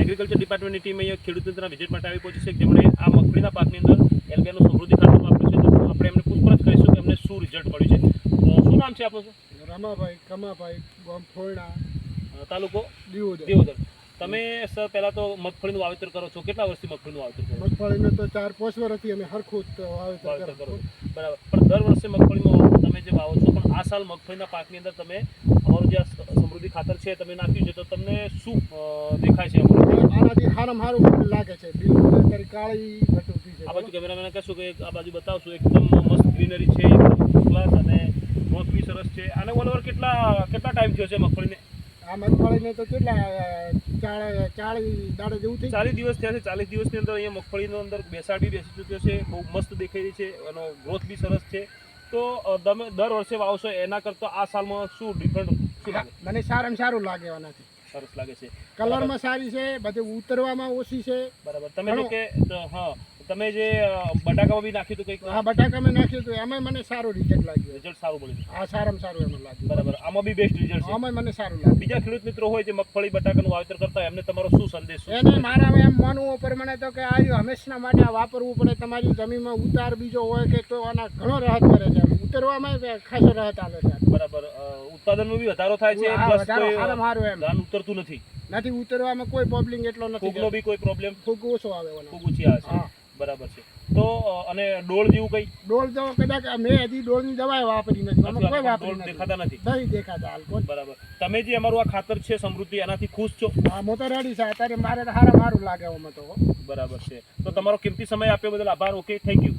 Agriculture ડિપાર્ટમેન્ટની team અહીંયા ખેડૂત મિત્રના visit માટે આવી પહોંચી છે. જેમણે આ મગફળીના પાકની અંદર એલબીઆઈનું સમૃદ્ધિ ખાતર વાપર્યું છે. તો આપણે એમને પૂછપરછ કરીશું કે એમને શું રિઝલ્ટ મળ્યું છે. શું નામ છે આપનું રમાભાઈ કમાભાઈ ગામ તાલુકો દીવોદર દેવોદર તમે સર પહેલા તો મગફળીનું વાવેતર કરો છો? કેટલા વર્ષથી મગફળીનું વાવેતર કરો મગફળીનું તો ચાર પાંચ વર્ષથી અમે હરખું વાવેતર કરો બરાબર. પણ દર વર્ષે મગફળીમાં તમે જે વાવો છો પણ આ સાલ મગફળીના પાકની અંદર તમે અમારું જે સમૃદ્ધિ ખાતર છે તમે નાખ્યું છે તો તમને શું દેખાય છે? આનાથી સારામાં સારું લાગે છે. બિલકુલ કાળી ઘટું આ બાજુ કેમેરામેન કહેશું કે આ બાજુ બતાવશું. એકદમ મસ્ત ગ્રીનરી છે એકદમ ક્લાસ અને મોસમી સરસ છે. અને ઓલ ઓવર કેટલા કેટલા ટાઈમ થયો છે મગફળીને? આ મગફળીને તો કેટલા દાડે જેવું થઈ ચાલીસ દિવસ થયા છે. ચાલીસ દિવસની અંદર અહીંયા મગફળીનો અંદર બેસાડ બી બેસી ચૂક્યો છે. બહુ મસ્ત દેખાઈ રહી છે. એનો ગ્રોથ બી સરસ છે. તો તમે દર વર્ષે વાવશો એના કરતાં આ સાલમાં શું ડિફરન્ટ શું મને સારામાં સારું લાગે એનાથી સરસ લાગે છે. કલરમાં સારી છે બધું ઉતરવામાં ઓછી છે. બરાબર. તમે કે હા. તમે જે બટાકામાં બી નાખ્યું હતું કંઈક? હા બટાકામાં નાખ્યું હતું. એમાં મને સારું રિઝલ્ટ લાગ્યું. રિઝલ્ટ સારું મળ્યું હા સારામાં સારું એમાં લાગ્યું. બરાબર. આમાં બી બેસ્ટ રિઝલ્ટ આમાં મને સારું લાગ્યું. બીજા ખેડૂત મિત્રો હોય જે મગફળી બટાકાનું વાવેતર કરતા એમને તમારો શું સંદેશ એને મારા એમ માનવું પ્રમાણે તો કે આ હંમેશના માટે વાપરવું પડે. તમારી જમીનમાં ઉતાર બીજો હોય કે તો આના ઘણો રાહત કરે છે. ઉતરવામાં ખાસો રાહત આવે છે. બરાબર. ઉત્પાદનમાં બી વધારો થાય છે ધાન ઉતરતું નથી. નથી ઉતરવામાં કોઈ પ્રોબ્લેમ એટલો નથી ફૂગનો બી કોઈ પ્રોબ્લેમ ફૂગ ઓછો આવે. ફૂગ ઓછી આવે છે. હા. બરાબર છે. તો અને ડોળ જેવું કઈ? ડોળ તો કદાચ મેં હજી ડોલની દવા વાપરી નથી. અમે કોઈ વાપરી નથી. દેખાતા નથી. નહીં દેખાતા હાલ બરાબર. તમે જે અમારું આ ખાતર છે સમૃદ્ધિ એનાથી ખુશ છો? હા હું તો રેડી છે. અત્યારે મારે તો મારું લાગે આમાં તો બરાબર છે. તો તમારો કિંમતી સમય આપ્યો બદલ આભાર. Okay thank you